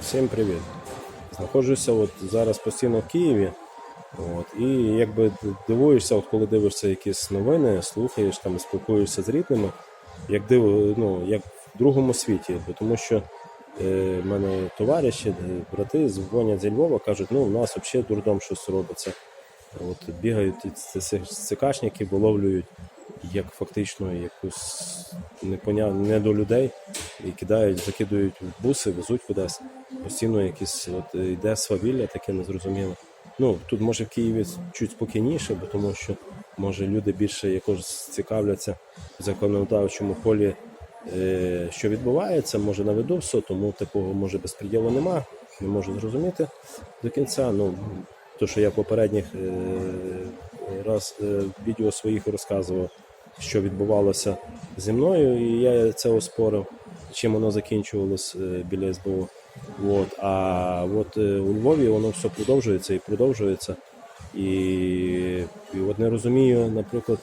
Всім привіт. Знаходжуся от зараз постійно в Києві. От, і якби дивуєшся, от коли дивишся якісь новини, слухаєш там, спілкуєшся з рідними, як див, ну, як в другому світі. Тому що е, в мене товариші, е, брати дзвонять зі Львова, кажуть, ну у нас взагалі дурдом щось робиться. От бігають цикашники, виловлюють як фактично якусь непоня... не до людей і кидають, закидують в буси, везуть кудись. Постійно якісь от йде свавілля, таке незрозуміле. Ну тут може в Києві чуть спокійніше, бо тому що може люди більше якось цікавляться в законодавчому полі, е, що відбувається, може наведу все, тому такого може безпреділу нема. Не можу зрозуміти до кінця. Ну то, що я попередніх е, раз е, відео своїх розказував, що відбувалося зі мною, і я це оспорив, чим воно закінчувалось е, біля СБУ. От, а от е, у Львові воно все продовжується і продовжується. І, і от не розумію, наприклад,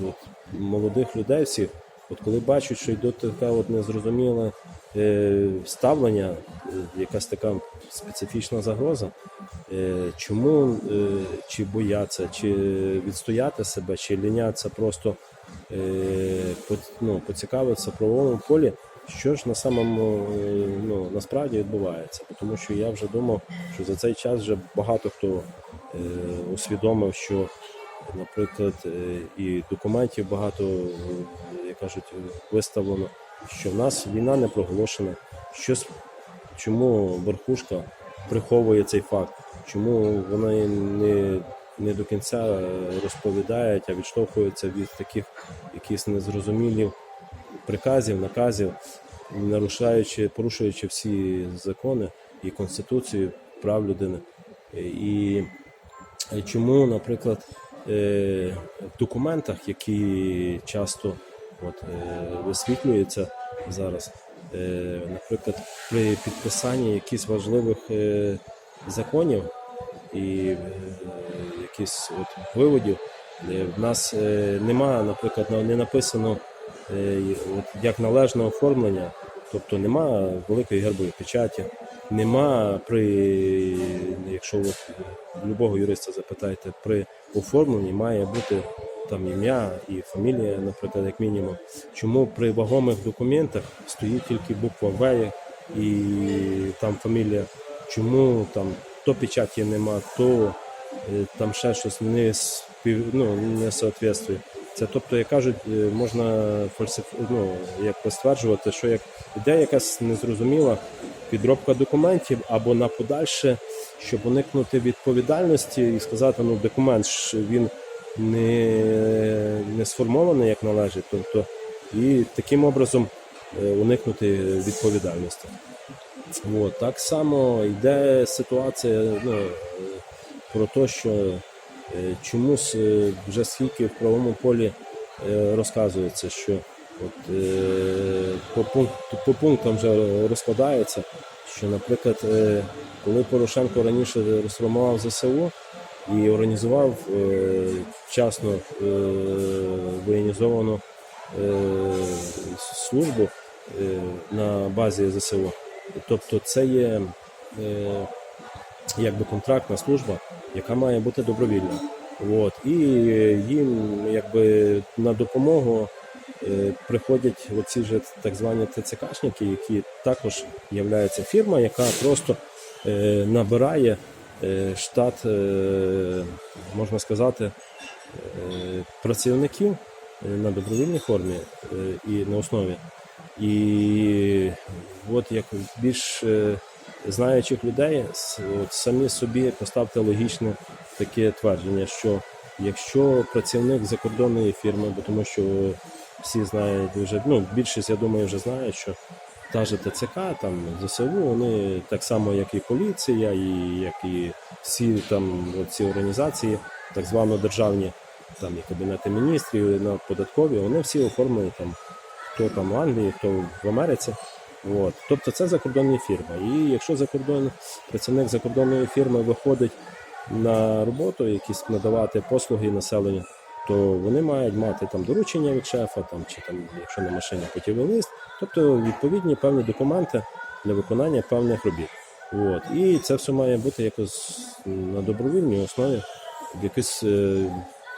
от, молодих людей всіх, от коли бачать, що йде таке от незрозуміле е, ставлення, е, якась така специфічна загроза, е, чому е, чи бояться, чи відстояти себе, чи ліняться просто е, по, ну, поцікавитися в правовому полі, що ж на самому е, ну, насправді відбувається. Тому що я вже думав, що за цей час вже багато хто е, усвідомив, що, наприклад, е, і документів багато, е, як кажуть, виставлено, що в нас війна не проголошена. Щось, чому верхушка приховує цей факт, чому вони не, не до кінця розповідають, а відштовхуються від таких якихось незрозумілих приказів, наказів, нарушаючи, порушуючи всі закони і конституцію прав людини. І чому, наприклад, е, в документах, які часто от, е, висвітлюються зараз, е, наприклад, при підписанні якихось важливих е, законів і е, якихось от виводів, е, в нас е, нема, наприклад, не написано е, от, як належне оформлення, тобто нема великої гербової печаті, нема при, якщо от любого юриста запитаєте, при оформленні має бути там ім'я і фамілія, наприклад, як мінімум. Чому при вагомих документах стоїть тільки буква В і там фамілія? Чому там то печаті нема, то е, там ще щось не спів, ну, не соответствує. Це тобто, як кажуть, е, можна фальсиф... ну, як стверджувати, що як іде якась незрозуміла підробка документів або на подальше, щоб уникнути відповідальності і сказати, ну документ ж він не, не сформований як належить, тобто і таким образом е, уникнути відповідальності. От, так само йде ситуація ну, е, про те, що чомусь е, вже скільки в правовому полі е, розказується, що от, е, по, пункту, по пунктам вже розкладається, що, наприклад, е, коли Порошенко раніше розформував ЗСУ і організував е, вчасно е, воєнізовану е, службу е, на базі ЗСУ, тобто це є е, якби контрактна служба, яка має бути добровільна. От. І їм якби на допомогу е, приходять оці ж так звані ТЦКшники, які також являються фірма, яка просто е, набирає е, штат, можна сказати, працівників на добровільній формі і на основі. І от як більш знаючих людей, от самі собі поставте логічне таке твердження, що якщо працівник закордонної фірми, бо тому що всі знають вже, ну більшість, я думаю, вже знають, що та же ТЦК, там ЗСУ, вони так само, як і поліція, і як і всі там ці організації, так звано державні, там і кабінети міністрів, і на податкові, вони всі оформлені там хто там в Англії, хто в Америці. От. Тобто це закордонні фірми. І якщо закордон, працівник закордонної фірми виходить на роботу, якісь надавати послуги населенню, то вони мають мати там доручення від шефа, там, чи там, якщо на машині путівий лист, тобто відповідні певні документи, для виконання певних робіт. От. І це все має бути якось на добровільній основі, в якомусь е,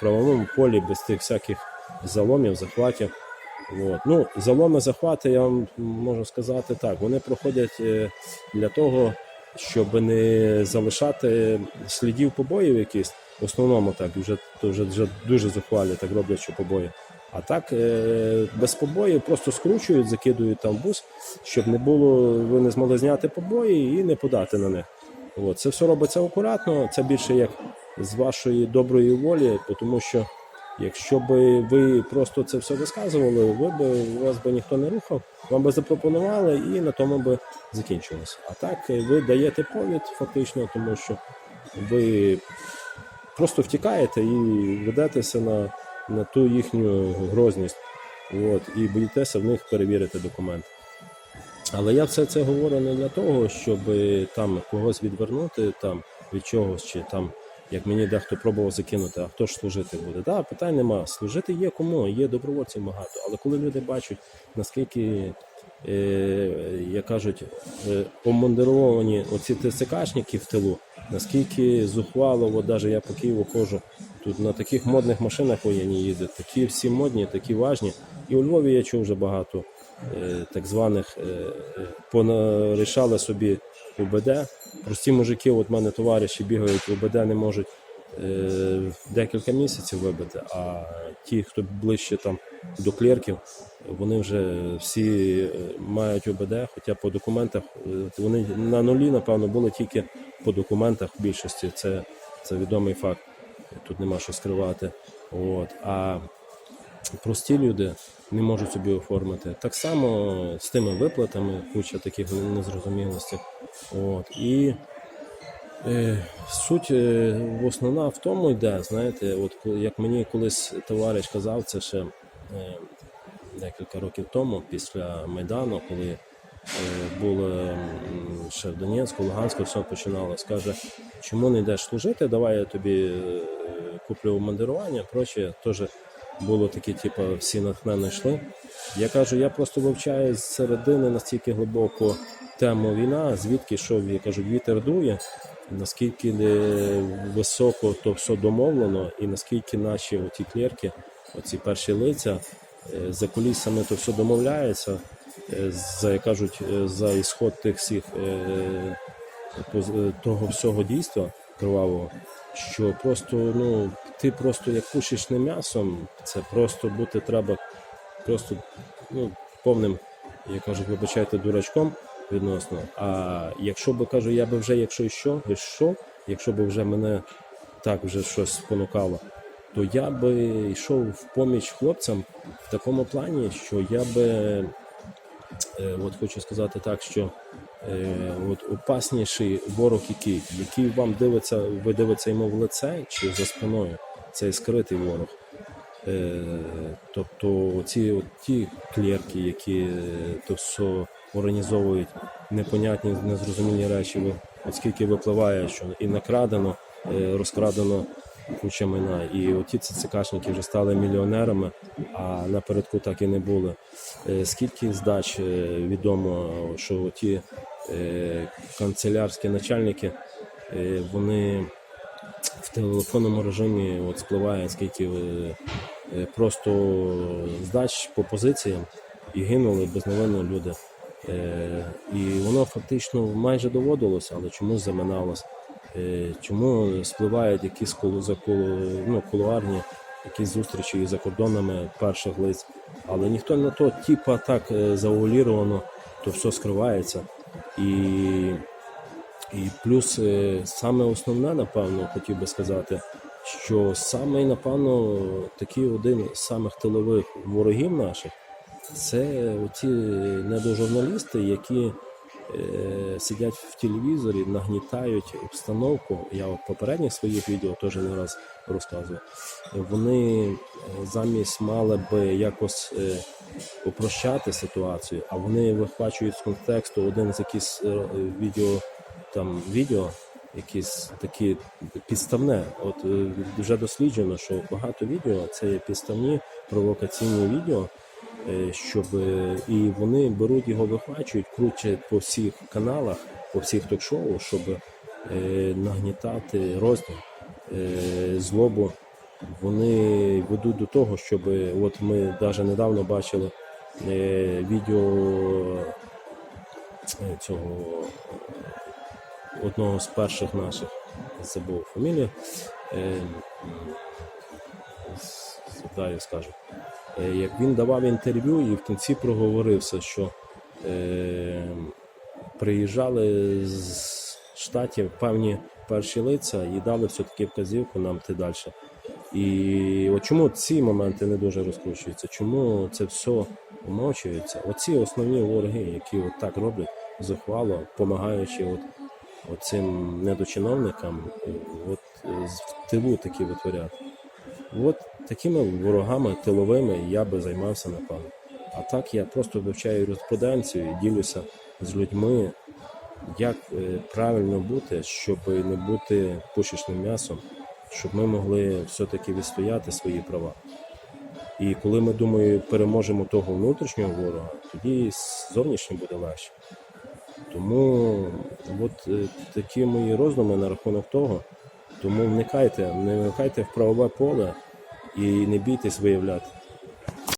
правовому полі без тих всяких заломів, захватів. От. Ну, заломи, захвати, я вам можу сказати так, вони проходять е, для того, щоб не залишати слідів побоїв якісь. В основному так, вже, вже, вже дуже зухвалі так роблять, що побої. А так е, без побоїв просто скручують, закидують там бус, щоб не було, ви не змогли зняти побої і не подати на них. От. Це все робиться акуратно, це більше як з вашої доброї волі, тому що якщо би ви просто це все розказували, ви би вас би ніхто не рухав, вам би запропонували і на тому би закінчилося. А так е, ви даєте повід фактично, тому що ви просто втікаєте і ведетеся на, на ту їхню грозність. От, і боїтеся в них перевірити документи. Але я все це говорю не для того, щоб там когось відвернути там від чогось, чи там, як мені дехто пробував закинути, а хто ж служити буде. Так, питань нема. Служити є кому, є добровольців багато. Але коли люди бачать, наскільки, е, як кажуть, е, омундировані оці ТСКшники в тилу, наскільки зухвало, от навіть я по Києву ходжу, тут на таких модних машинах воєнні їздять, такі всі модні, такі важні. І у Львові я чув вже багато е, так званих е, е, понарішали собі УБД. Прості мужики, от мене товариші бігають в УБД, не можуть е, декілька місяців вибити, а ті, хто ближче там до клерків, вони вже всі е, мають ОБД, хоча по документах е, вони на нулі, напевно, були тільки по документах в більшості. Це, це відомий факт. Тут нема що скривати. От. А прості люди не можуть собі оформити. Так само з тими виплатами, куча таких незрозумілостей. От. І е, суть е, основна в тому йде, знаєте, от як мені колись товариш казав, це ще е, декілька років тому, після Майдану, коли е, було м, ще в Донецьку, Луганську, все починалось. Каже, чому не йдеш служити? Давай я тобі е, куплю мандирування. Проче теж було такі, типу, всі натхненно йшли. Я кажу, я просто вивчаю з середини настільки глибоко тему війна, звідки що, я кажу, вітер дує, наскільки високо то все домовлено, і наскільки наші оті клерки, оці перші лиця, е, за кулісами то все домовляється, е, за, як кажуть, е, за ісход тих всіх того всього дійства кривавого, що просто ну ти просто як кушаєш не м'ясом, це просто бути треба просто ну, повним, як кажуть, вибачайте, дурачком відносно. А якщо би кажу, я би вже, якщо що, що, якщо би вже мене так вже щось спонукало, то я би йшов в поміч хлопцям в такому плані, що я би Е, От хочу сказати так, що е, от опасніший ворог, який, який вам дивиться, ви дивиться йому в лице чи за спиною, це скритий ворог. Е, тобто ці от ті клерки, які е, то все організовують непонятні, незрозумілі речі, ви- от скільки випливає, що і накрадено, е, розкрадено куча майна. І оті ЦЦКшники вже стали мільйонерами, а напередку так і не були. Е, Скільки здач е, відомо, що ті канцелярські начальники, вони в телефонному режимі от спливає, скільки просто здач по позиціям і гинули безневинно люди. Е, І воно фактично майже доводилося, але чомусь заминалось. Е, Чому спливають якісь ну, кулуарні якісь зустрічі за кордонами перших лиць, але ніхто не то, типа так е, зауліровано, то все скривається. І і плюс саме основне, напевно, хотів би сказати, що саме, напевно, такий один з самих тилових ворогів наших це ті недожурналісти, які е, сидять в телевізорі, нагнітають обстановку. Я в попередніх своїх відео теж не раз розказував. Вони е, замість мали би якось е, упрощати ситуацію, а вони вихвачують з контексту один з якісь е, відео там відео, якісь такі підставне. От е, вже досліджено, що багато відео це є підставні провокаційні відео, щоб е, і вони беруть його, вихвачують, крутять по всіх каналах, по всіх ток-шоу, щоб е, нагнітати розділ, е, злобу. Вони ведуть до того, щоб е, от ми навіть недавно бачили е, відео е, цього одного з перших наших забув фамілію. Е, скажу. Е, Як він давав інтерв'ю і в кінці проговорився, що е, приїжджали з штатів певні перші лиця і дали все-таки вказівку нам йти далі. І от чому ці моменти не дуже розкручуються? Чому це все умовчується? Оці основні вороги, які от так роблять зухвало, допомагаючи от, от цим недочиновникам, от е, в тилу такі витворяти. От такими ворогами тиловими я би займався напевно. А так я просто вивчаю юриспруденцію і ділюся з людьми, як е, правильно бути, щоб не бути пушечним м'ясом, щоб ми могли все-таки відстояти свої права. І коли ми думаю, переможемо того внутрішнього ворога, тоді з зовнішнім буде легше. Тому от е, такі мої роздуми на рахунок того. Тому вникайте, не вникайте в правове поле і не бійтесь виявляти.